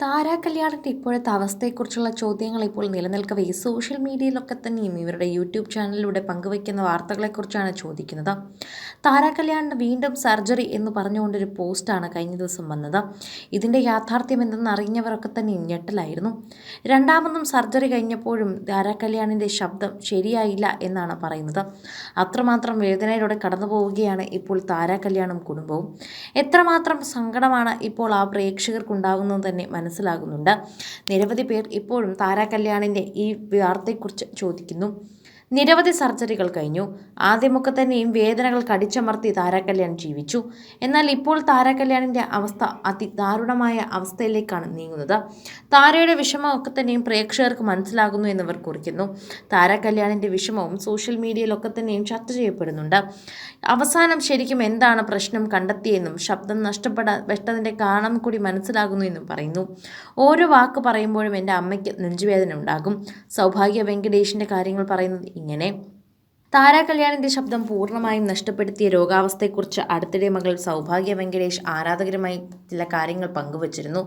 താരാ കല്യാണിന്റെ ഇപ്പോഴത്തെ അവസ്ഥയെക്കുറിച്ചുള്ള ചോദ്യങ്ങൾ ഇപ്പോൾ നിലനിൽക്കവേ സോഷ്യൽ മീഡിയയിലൊക്കെ തന്നെയും ഇവരുടെ യൂട്യൂബ് ചാനലിലൂടെ പങ്കുവയ്ക്കുന്ന വാർത്തകളെക്കുറിച്ചാണ് ചോദിക്കുന്നത്. താരാ കല്യാണിന് വീണ്ടും സർജറി എന്ന് പറഞ്ഞുകൊണ്ടൊരു പോസ്റ്റാണ് കഴിഞ്ഞ ദിവസം വന്നത്. ഇതിന്റെ യാഥാർത്ഥ്യം എന്തെന്ന് അറിഞ്ഞവരൊക്കെ തന്നെ ഞെട്ടലായിരുന്നു. രണ്ടാമതും സർജറി കഴിഞ്ഞപ്പോഴും താരാ കല്യാണിന്റെ ശബ്ദം ശരിയായില്ല എന്നാണ് പറയുന്നത്. അത്രമാത്രം വേദനയിലൂടെ കടന്നു പോവുകയാണ് ഇപ്പോൾ താരാ കല്യാണും കുടുംബവും. എത്രമാത്രം സങ്കടമാണ് ഇപ്പോൾ ആ പ്രേക്ഷകർക്കുണ്ടാകുന്നത് തന്നെ മനസ്സിലാകുന്നുണ്ട്. നിരവധി പേർ ഇപ്പോഴും താരാ കല്യാണിന്റെ ഈ വാർത്തയെക്കുറിച്ച് ചോദിക്കുന്നു. നിരവധി സർജറികൾ കഴിഞ്ഞു. ആദ്യമൊക്കെ തന്നെയും വേദനകൾ കടിച്ചമർത്തി താരാകല്യാൺ ജീവിച്ചു. എന്നാൽ ഇപ്പോൾ താരാകല്യാണിന്റെ അവസ്ഥ അതിദാരുണമായ അവസ്ഥയിലേക്കാണ് നീങ്ങുന്നത്. താരയുടെ വിഷമമൊക്കെ തന്നെയും പ്രേക്ഷകർക്ക് മനസ്സിലാകുന്നു എന്നിവർ കുറിക്കുന്നു. താരാകല്യാണിന്റെ വിഷമവും സോഷ്യൽ മീഡിയയിലൊക്കെ തന്നെയും ചർച്ച ചെയ്യപ്പെടുന്നുണ്ട്. അവസാനം ശരിക്കും എന്താണ് പ്രശ്നം കണ്ടെത്തിയെന്നും ശബ്ദം നഷ്ടപ്പെടാ വെട്ടതിന്റെ കാരണം കൂടി മനസ്സിലാകുന്നു എന്നും പറയുന്നു. ഓരോ വാക്ക് പറയുമ്പോഴും എന്റെ അമ്മയ്ക്ക് നെഞ്ചുവേദന ഉണ്ടാകും. സൗഭാഗ്യ വെങ്കടേഷിന്റെ കാര്യങ്ങൾ പറയുന്നത് ഇങ്ങനെ താരാ കല്യാണിന്റെ ശബ്ദം പൂർണമായും നഷ്ടപ്പെടുത്തിയ രോഗാവസ്ഥയെക്കുറിച്ച് അടുത്തിടെ മകൾ സൗഭാഗ്യ വെങ്കടേഷ് ആരാധകരുമായി ചില കാര്യങ്ങൾ പങ്കുവച്ചിരുന്നു.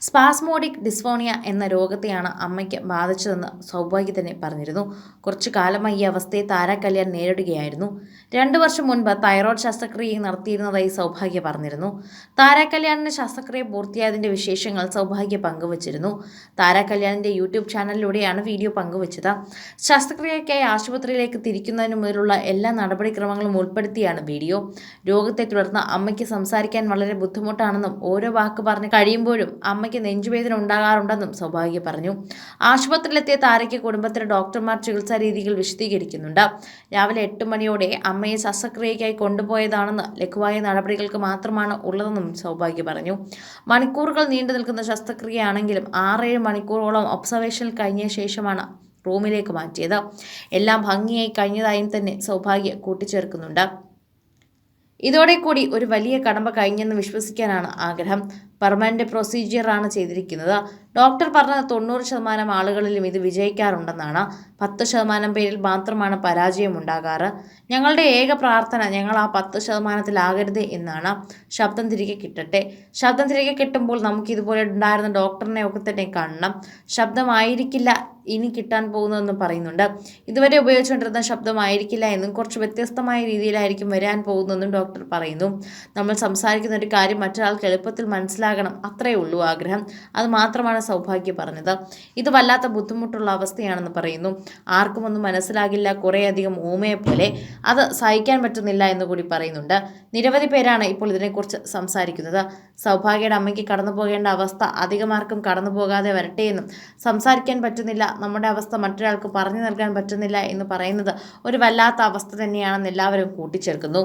സ്പാസ്മോഡിക് ഡിസ്ഫോണിയ എന്ന രോഗത്തെയാണ് അമ്മയ്ക്ക് ബാധിച്ചതെന്ന് സൗഭാഗ്യ തന്നെ പറഞ്ഞിരുന്നു. കുറച്ചു കാലമായി ഈ അവസ്ഥയെ താരാ കല്യാൺ നേരിടുകയായിരുന്നു. രണ്ടു വർഷം മുൻപ് തൈറോയ്ഡ് ശസ്ത്രക്രിയ നടത്തിയിരുന്നതായി സൗഭാഗ്യ പറഞ്ഞിരുന്നു. താരാ കല്യാണിന് ശസ്ത്രക്രിയ പൂർത്തിയായതിന്റെ വിശേഷങ്ങൾ സൗഭാഗ്യ പങ്കുവച്ചിരുന്നു. താരാ കല്യാണിന്റെ യൂട്യൂബ് ചാനലിലൂടെയാണ് വീഡിയോ പങ്കുവച്ചത്. ശസ്ത്രക്രിയയ്ക്കായി ആശുപത്രിയിലേക്ക് തിരിക്കുന്നതിന് മുതലുള്ള എല്ലാ നടപടിക്രമങ്ങളും ഉൾപ്പെടുത്തിയാണ് വീഡിയോ. രോഗത്തെ തുടർന്ന് അമ്മയ്ക്ക് സംസാരിക്കാൻ വളരെ ബുദ്ധിമുട്ടാണെന്നും ഓരോ വാക്ക് പറഞ്ഞ് കഴിയുമ്പോഴും അമ്മയ്ക്ക് നെഞ്ചുവേദന ഉണ്ടാകാറുണ്ടെന്നും സൗഭാഗ്യ പറഞ്ഞു. ആശുപത്രിയിലെത്തിയ താരയ്ക്ക് കുടുംബത്തിലെ ഡോക്ടർമാർ ചികിത്സാ രീതികൾ വിശദീകരിക്കുന്നുണ്ട്. രാവിലെ എട്ട് മണിയോടെ അമ്മയെ ശസ്ത്രക്രിയയ്ക്കായി കൊണ്ടുപോയതാണെന്ന് ലഘുവായ നടപടികൾക്ക് മാത്രമാണ് ഉള്ളതെന്നും സൗഭാഗ്യ പറഞ്ഞു. മണിക്കൂറുകൾ നീണ്ടു നിൽക്കുന്ന ശസ്ത്രക്രിയയാണെങ്കിലും ആറേഴ് മണിക്കൂറോളം ഒബ്സർവേഷനിൽ കഴിഞ്ഞ ശേഷമാണ് റൂമിലേക്ക് മാറ്റിയത്. എല്ലാം ഭംഗിയായി കഴിഞ്ഞതായും തന്നെ സൗഭാഗ്യ കൂട്ടിച്ചേർക്കുന്നുണ്ട്. ഇതോടെ കൂടി ഒരു വലിയ കടമ്പ കഴിഞ്ഞെന്ന് വിശ്വസിക്കാനാണ് ആഗ്രഹം. പെർമനന്റ് പ്രൊസീജിയറാണ് ചെയ്തിരിക്കുന്നത്. ഡോക്ടർ പറഞ്ഞ തൊണ്ണൂറ് ശതമാനം ആളുകളിലും ഇത് വിജയിക്കാറുണ്ടെന്നാണ്. പത്ത് ശതമാനം പേരിൽ മാത്രമാണ് പരാജയം ഉണ്ടാകാറ് ഞങ്ങളുടെ ഏക പ്രാർത്ഥന ഞങ്ങൾ ആ പത്ത് ശതമാനത്തിലാകരുത് എന്നാണ്. ശബ്ദം തിരികെ കിട്ടട്ടെ. ശബ്ദം തിരികെ കിട്ടുമ്പോൾ നമുക്ക് ഇതുപോലെ ഉണ്ടായിരുന്ന ഡോക്ടറിനെ ഒക്കെ തന്നെ കാണണം. ശബ്ദമായിരിക്കില്ല ഇനി കിട്ടാൻ പോകുന്നതെന്നും പറയുന്നുണ്ട്. ഇതുവരെ ഉപയോഗിച്ചുകൊണ്ടിരുന്ന ശബ്ദമായിരിക്കില്ല എന്നും കുറച്ച് വ്യത്യസ്തമായ രീതിയിലായിരിക്കും വരാൻ പോകുന്നതെന്നും ഡോക്ടർ പറയുന്നു. നമ്മൾ സംസാരിക്കുന്ന ഒരു കാര്യം മറ്റൊരാൾക്ക് എളുപ്പത്തിൽ മനസ്സിലാകണം. അത്രയേ ഉള്ളൂ ആഗ്രഹം. അത് മാത്രമാണ് സൗഭാഗ്യ പറഞ്ഞത്. ഇത് വല്ലാത്ത ബുദ്ധിമുട്ടുള്ള അവസ്ഥയാണെന്ന് പറയുന്നു. ആർക്കും ഒന്നും മനസ്സിലാകില്ല. കുറേയധികം ഊമയെ പോലെ അത് സഹിക്കാൻ പറ്റുന്നില്ല എന്ന് കൂടി പറയുന്നുണ്ട്. നിരവധി പേരാണ് ഇപ്പോൾ ഇതിനെക്കുറിച്ച് സംസാരിക്കുന്നത്. സൗഭാഗ്യയുടെ അമ്മയ്ക്ക് കടന്നു പോകേണ്ട അവസ്ഥ അധികമാർക്കും കടന്നു പോകാതെ വരട്ടെ എന്നും സംസാരിക്കാൻ പറ്റുന്നില്ല. നമ്മുടെ അവസ്ഥ മറ്റൊരാൾക്ക് പറഞ്ഞു നൽകാൻ പറ്റുന്നില്ല എന്ന് പറയുന്നത് ഒരു വല്ലാത്ത അവസ്ഥ തന്നെയാണെന്ന് എല്ലാവരും കൂട്ടിച്ചേർക്കുന്നു.